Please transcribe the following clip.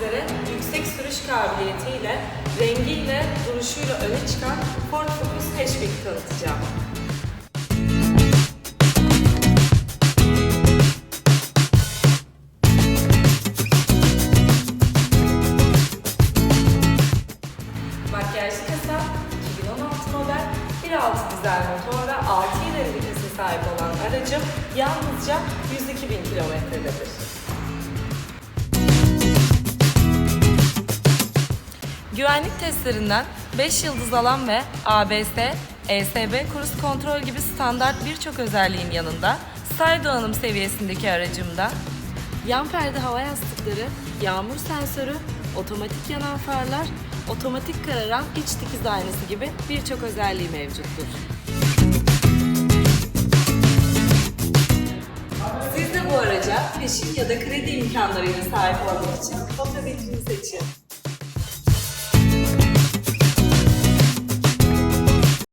sizlere yüksek sürüş kabiliyetiyle, rengiyle, duruşuyla öne çıkan Ford Focus Hatchback'i tanıtacağım. Makyajlı kasa 2016 model 1.6 dizel motorla 6 ileri vitese sahip olan aracım yalnızca 102 bin kilometrededir. Güvenlik testlerinden 5 yıldız alan ve ABS, ESB kruz kontrol gibi standart birçok özelliğin yanında style donanım seviyesindeki aracımda yan perde hava yastıkları, yağmur sensörü, otomatik yanan farlar, otomatik kararan iç dikiz aynası gibi birçok özelliği mevcuttur. Siz de bu araca peşin ya da kredi imkanlarıyla sahip olmak için.